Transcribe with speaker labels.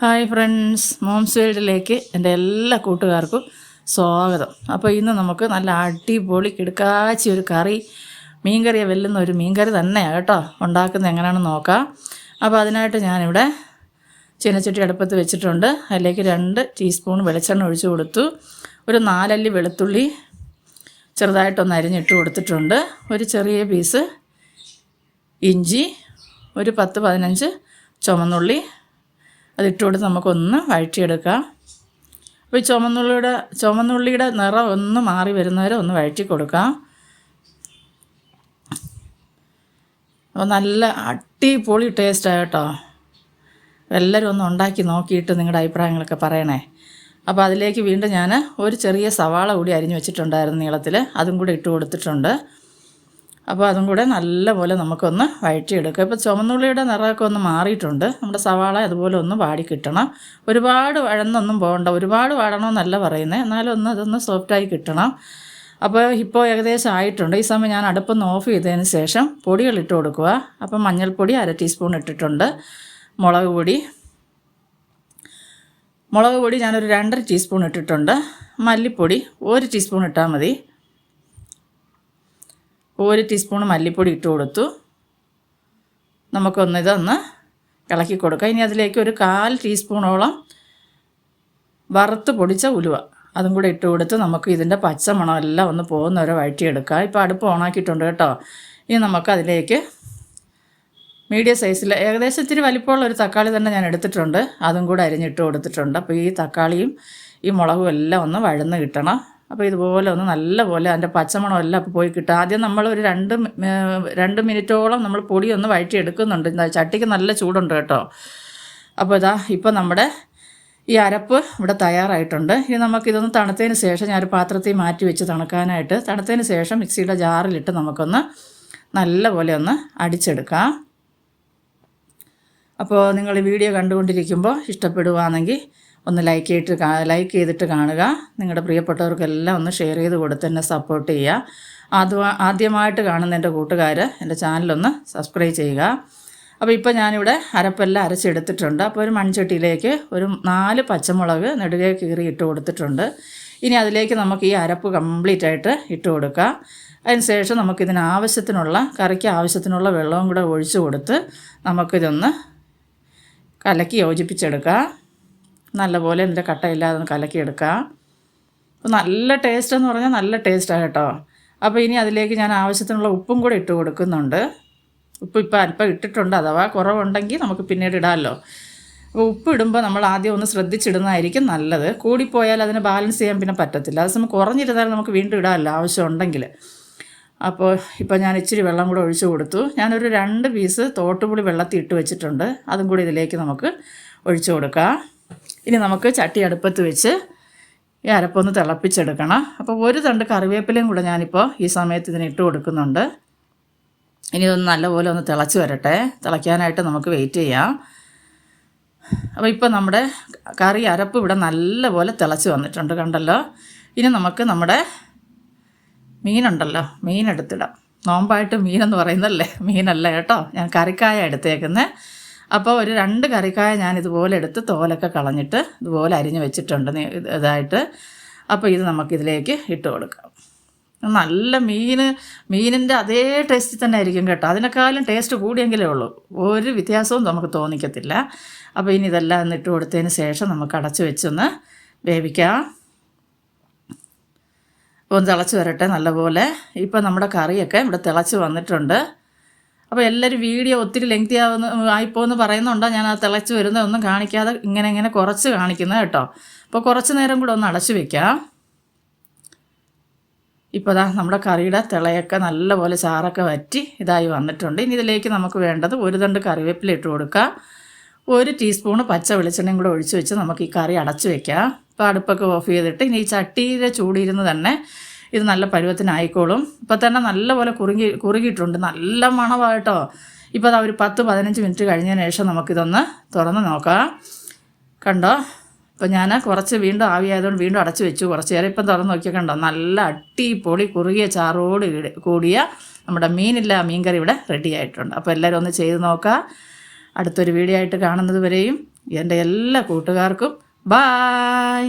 Speaker 1: Hi friends moms വേൾഡിലേക്ക് എന്റെ എല്ലാ കൂട്ടുകാർക്കും സ്വാഗതം. അപ്പോൾ ഇന്ന് നമുക്ക് നല്ല അടിപൊളി കിടക്കാച്ചി ഒരു കറി മീൻകറിയെ വെല്ലുന്ന ഒരു മീൻകറി തന്നെയാണ് കേട്ടോ. ഉണ്ടാക്കുന്നത് എങ്ങനെയാണെന്ന് നോക്കാം. അപ്പോൾ അതിനായിട്ട് ഞാനിവിടെ ചീനച്ചട്ടി അടുപ്പത്ത് വെച്ചിട്ടുണ്ട്. അതിലേക്ക് രണ്ട് ടീസ്പൂൺ വെളിച്ചെണ്ണ ഒഴിച്ചു കൊടുത്തു. ഒരു നാലല്ലി വെളുത്തുള്ളി ചെറുതായിട്ടൊന്ന് അരിഞ്ഞിട്ട് കൊടുത്തിട്ടുണ്ട്. ഒരു ചെറിയ പീസ് ഇഞ്ചി ഒരു പത്ത് പതിനഞ്ച് ചുമന്നുള്ളി അതിട്ട് കൊടുത്ത് നമുക്കൊന്ന് വഴറ്റിയെടുക്കാം. അപ്പോൾ ഈ ചുമന്നുള്ളിയുടെ ചുമന്നുള്ളിയുടെ നിറം ഒന്ന് മാറി വരുന്നവരെ ഒന്ന് വഴറ്റി കൊടുക്കാം അപ്പോൾ നല്ല അടിപൊളി ടേസ്റ്റാണ് കേട്ടോ. എല്ലാവരും ഒന്ന് ഉണ്ടാക്കി നോക്കിയിട്ട് നിങ്ങളുടെ അഭിപ്രായങ്ങളൊക്കെ പറയണേ. അപ്പോൾ അതിലേക്ക് വീണ്ടും ഞാൻ ഒരു ചെറിയ സവാള കൂടി അരിഞ്ഞു വെച്ചിട്ടുണ്ടായിരുന്നു നീളത്തിൽ അതും കൂടി ഇട്ട് കൊടുത്തിട്ടുണ്ട്. അപ്പോൾ അതും കൂടെ നല്ലപോലെ നമുക്കൊന്ന് വഴറ്റിയെടുക്കുക ഇപ്പോൾ ചുമന്നുള്ളിയുടെ നിറമൊക്കെ ഒന്ന് മാറിയിട്ടുണ്ട്. നമ്മുടെ സവാള അതുപോലെ ഒന്ന് വാടി കിട്ടണം. ഒരുപാട് വഴന്നൊന്നും പോകണ്ട. ഒരുപാട് വാടണമെന്നല്ല പറയുന്നത് എന്നാലും ഒന്ന് അതൊന്ന് സോഫ്റ്റായി കിട്ടണം. അപ്പോൾ ഇപ്പോൾ ഏകദേശം ആയിട്ടുണ്ട്. ഈ സമയം ഞാൻ അടുപ്പൊന്ന് ഓഫ് ചെയ്തതിന് ശേഷം പൊടികൾ ഇട്ട് കൊടുക്കുക. അപ്പോൾ മഞ്ഞൾപ്പൊടി അര ടീസ്പൂൺ ഇട്ടിട്ടുണ്ട്. മുളക് പൊടി. മുളക് പൊടി ഞാനൊരു രണ്ടര ടീസ്പൂൺ ഇട്ടിട്ടുണ്ട്. മല്ലിപ്പൊടി ഒരു ടീസ്പൂൺ ഇട്ടാൽ മതി. ഒരു ടീസ്പൂൺ മല്ലിപ്പൊടി ഇട്ട് കൊടുത്തു. നമുക്കൊന്ന് ഇതൊന്ന് ഇളക്കി കൊടുക്കാം. ഇനി അതിലേക്ക് ഒരു കാൽ ടീസ്പൂണോളം വറുത്ത് പൊടിച്ച ഉലുവ. അതും കൂടെ ഇട്ട് കൊടുത്ത് നമുക്ക് ഇതിന്റെ പച്ചമണം എല്ലാം ഒന്ന് പോകുന്നവരെ വഴറ്റിയെടുക്കാം. ഇപ്പോൾ അടുപ്പ് ഓണാക്കിയിട്ടുണ്ട് കേട്ടോ. ഇനി നമുക്ക് അതിലേക്ക് മീഡിയം സൈസിൽ ഏകദേശം ഇത്തിരി വലിപ്പമുള്ള ഒരു തക്കാളി തന്നെ ഞാൻ എടുത്തിട്ടുണ്ട്. അതും കൂടെ അരിഞ്ഞിട്ട് കൊടുത്തിട്ടുണ്ട്. അപ്പോൾ ഈ തക്കാളിയും ഈ മുളകും എല്ലാം ഒന്ന് വഴന്ന് കിട്ടണം. അപ്പോൾ ഇതുപോലെ ഒന്ന് നല്ല പോലെ അതിന്റെ പച്ചമണം എല്ലാം അപ്പോൾ പോയി കിട്ടും. ആദ്യം നമ്മൾ ഒരു രണ്ട് രണ്ട് മിനിറ്റോളം നമ്മൾ പൊടി ഒന്ന് വഴറ്റി എടുക്കുന്നുണ്ട് എന്താ ചട്ടിക്ക് നല്ല ചൂടുണ്ട് കേട്ടോ. അപ്പോൾ ഇതാ ഇപ്പോൾ നമ്മുടെ ഈ അരപ്പ് ഇവിടെ തയ്യാറായിട്ടുണ്ട്. ഇനി നമുക്കിതൊന്ന് തണുത്തതിന് ശേഷം ഞാനൊരു പാത്രത്തിൽ മാറ്റി വെച്ച് തണുക്കാനായിട്ട് തണുത്തതിന് ശേഷം മിക്സിയുടെ ജാറിലിട്ട് നമുക്കൊന്ന് നല്ല പോലെ ഒന്ന് അടിച്ചെടുക്കാം. അപ്പോൾ നിങ്ങൾ വീഡിയോ കണ്ടുകൊണ്ടിരിക്കുമ്പോൾ ഇഷ്ടപ്പെടുവാണെങ്കിൽ ഒന്ന് ലൈക്ക് ചെയ്തിട്ട് ലൈക്ക് ചെയ്തിട്ട് കാണുക. നിങ്ങളുടെ പ്രിയപ്പെട്ടവർക്കെല്ലാം ഒന്ന് ഷെയർ ചെയ്ത് കൊടുത്ത് എന്നെ സപ്പോർട്ട് ചെയ്യുക. ആദ്യ ആദ്യമായിട്ട് കാണുന്ന എന്റെ കൂട്ടുകാർ എന്റെ ചാനലൊന്ന് സബ്സ്ക്രൈബ് ചെയ്യുക. അപ്പോൾ ഇപ്പോൾ ഞാനിവിടെ അരപ്പെല്ലാം അരച്ചെടുത്തിട്ടുണ്ട്. അപ്പോൾ ഒരു മൺചട്ടിയിലേക്ക് ഒരു നാല് പച്ചമുളക് നെടുകെ കീറി ഇട്ട് കൊടുത്തിട്ടുണ്ട്. ഇനി അതിലേക്ക് നമുക്ക് ഈ അരപ്പ് കംപ്ലീറ്റ് ആയിട്ട് ഇട്ട് കൊടുക്കുക അതിനുശേഷം നമുക്കിതിന് ആവശ്യത്തിനുള്ള കറിക്ക് ആവശ്യത്തിനുള്ള വെള്ളവും കൂടെ ഒഴിച്ചു കൊടുത്ത് നമുക്കിതൊന്ന് കലക്കി യോജിപ്പിച്ചെടുക്കുക നല്ലപോലെ ഇതിന്റെ കട്ടയില്ലാതെ ഒന്ന് കലക്കിയെടുക്കുക അപ്പോൾ നല്ല ടേസ്റ്റ് എന്ന് പറഞ്ഞാൽ നല്ല ടേസ്റ്റാണ് കേട്ടോ. അപ്പോൾ ഇനി അതിലേക്ക് ഞാൻ ആവശ്യത്തിനുള്ള ഉപ്പും കൂടെ ഇട്ട് കൊടുക്കുന്നുണ്ട്. ഉപ്പ് ഇപ്പോൾ അല്പം ഇട്ടിട്ടുണ്ട് അഥവാ കുറവുണ്ടെങ്കിൽ നമുക്ക് പിന്നീട് ഇടാമല്ലോ അപ്പോൾ ഉപ്പ് ഇടുമ്പോൾ നമ്മൾ ആദ്യം ഒന്ന് ശ്രദ്ധിച്ചിടുന്നതായിരിക്കും നല്ലത്. കൂടിപ്പോയാൽ അതിനെ ബാലൻസ് ചെയ്യാൻ പിന്നെ പറ്റത്തില്ല. അത് സമയം കുറഞ്ഞിരുന്നാലും നമുക്ക് വീണ്ടും ഇടാമല്ലോ ആവശ്യമുണ്ടെങ്കിൽ. അപ്പോൾ ഇപ്പോൾ ഞാൻ ഇച്ചിരി വെള്ളം കൂടെ ഒഴിച്ചു കൊടുത്തു. ഞാനൊരു രണ്ട് പീസ് തോട്ടുപുളി വെള്ളത്തിൽ ഇട്ട് വെച്ചിട്ടുണ്ട്. അതും കൂടി ഇതിലേക്ക് നമുക്ക് ഒഴിച്ചു കൊടുക്കാം. ഇനി നമുക്ക് ചട്ടി അടുപ്പത്ത് വെച്ച് ഈ അരപ്പൊന്ന് തിളപ്പിച്ചെടുക്കണം. അപ്പോൾ ഒരു തണ്ട് കറിവേപ്പിലയും കൂടെ ഞാനിപ്പോൾ ഈ സമയത്ത് ഇതിന് ഇട്ട് കൊടുക്കുന്നുണ്ട്. ഇനി ഇതൊന്ന് നല്ലപോലെ ഒന്ന് തിളച്ച് വരട്ടെ. തിളയ്ക്കാനായിട്ട് നമുക്ക് വെയിറ്റ് ചെയ്യാം. അപ്പോൾ ഇപ്പോൾ നമ്മുടെ കറി അരപ്പ് ഇവിടെ നല്ലപോലെ തിളച്ച് വന്നിട്ടുണ്ട് കണ്ടല്ലോ. ഇനി നമുക്ക് നമ്മുടെ മീനുണ്ടല്ലോ. മീൻ എടുത്തിടാം. നോമ്പായിട്ട് മീനെന്ന് പറയുന്നല്ലേ മീനല്ല കേട്ടോ. ഞാൻ കറിക്കായ എടുത്തേക്കുന്നത് അപ്പോൾ ഒരു രണ്ട് കറിക്കായ ഞാൻ ഇതുപോലെ എടുത്ത് തോലൊക്കെ കളഞ്ഞിട്ട് ഇതുപോലെ അരിഞ്ഞ് വെച്ചിട്ടുണ്ട്. ഇതായിട്ട്. അപ്പോൾ ഇത് നമുക്കിതിലേക്ക് ഇട്ട് കൊടുക്കാം. നല്ല മീൻ മീനിന്റെ അതേ ടേസ്റ്റിൽ തന്നെ ആയിരിക്കും കേട്ടോ. അതിനേക്കാളും ടേസ്റ്റ് കൂടിയെങ്കിലേ ഉള്ളൂ. ഒരു വ്യത്യാസവും നമുക്ക് തോന്നിക്കത്തില്ല. അപ്പോൾ ഇനി ഇതെല്ലാം ഒന്ന് ഇട്ട് കൊടുത്തതിന് ശേഷം നമുക്ക് അടച്ച് വെച്ചൊന്ന് വേവിക്കാം. ഒന്ന് തിളച്ച് വരട്ടെ നല്ലപോലെ. ഇപ്പോൾ നമ്മുടെ കറിയൊക്കെ ഇവിടെ തിളച്ച് വന്നിട്ടുണ്ട്. അപ്പോൾ എല്ലാവരും വീഡിയോ ഒത്തിരി ലെങ്തി ആവുന്ന ആയിപ്പോന്ന് പറയുന്നുണ്ടോ? ഞാൻ ആ തിളച്ച് വരുന്നതൊന്നും കാണിക്കാതെ ഇങ്ങനെ ഇങ്ങനെ കുറച്ച് കാണിക്കുന്നത് കേട്ടോ. അപ്പോൾ കുറച്ച് നേരം കൂടെ ഒന്ന് അടച്ചു വെക്കാം. ഇപ്പോൾ ദാ നമ്മുടെ കറിയുടെ തിളയൊക്കെ നല്ലപോലെ ചാറൊക്കെ വറ്റി ഇതായി വന്നിട്ടുണ്ട്. ഇനി ഇതിലേക്ക് നമുക്ക് വേണ്ടത് ഒരു തണ്ട് കറിവേപ്പില ഇട്ട് കൊടുക്കുക ഒരു ടീസ്പൂണ് പച്ച വെളിച്ചെണ്ണയും കൂടെ ഒഴിച്ച് വെച്ച് നമുക്ക് ഈ കറി അടച്ചു വെക്കാം. ഇപ്പോൾ അടുപ്പൊക്കെ ഓഫ് ചെയ്തിട്ട് ഇനി ഈ ചട്ടിയിലെ ചൂടിയിരുന്ന് തന്നെ ഇത് നല്ല പരുവത്തിനായിക്കോളും. ഇപ്പോൾ തന്നെ നല്ലപോലെ കുറുകി കുറുകിയിട്ടുണ്ട്. നല്ല മണമായിട്ടോ ഇപ്പോൾ അതാ ഒരു പത്ത് പതിനഞ്ച് മിനിറ്റ് കഴിഞ്ഞതിന് ശേഷം നമുക്കിതൊന്ന് തുറന്ന് നോക്കാം. കണ്ടോ? ഇപ്പം ഞാൻ കുറച്ച് വീണ്ടും ആവിയായതുകൊണ്ട് വീണ്ടും അടച്ചു വെച്ചു. കുറച്ച് നേരം ഇപ്പം തുറന്ന് നോക്കിയാൽ കണ്ടോ? നല്ല അടിപൊളി കുറുകിയ ചാറോട് കൂടിയ നമ്മുടെ മീനില്ല മീൻകറി ഇവിടെ റെഡി ആയിട്ടുണ്ട്. അപ്പോൾ എല്ലാവരും ഒന്ന് ചെയ്ത് നോക്കുക അടുത്തൊരു വീഡിയോ ആയിട്ട് കാണുന്നത് വരെയും എന്റെ എല്ലാ കൂട്ടുകാർക്കും. ബായ്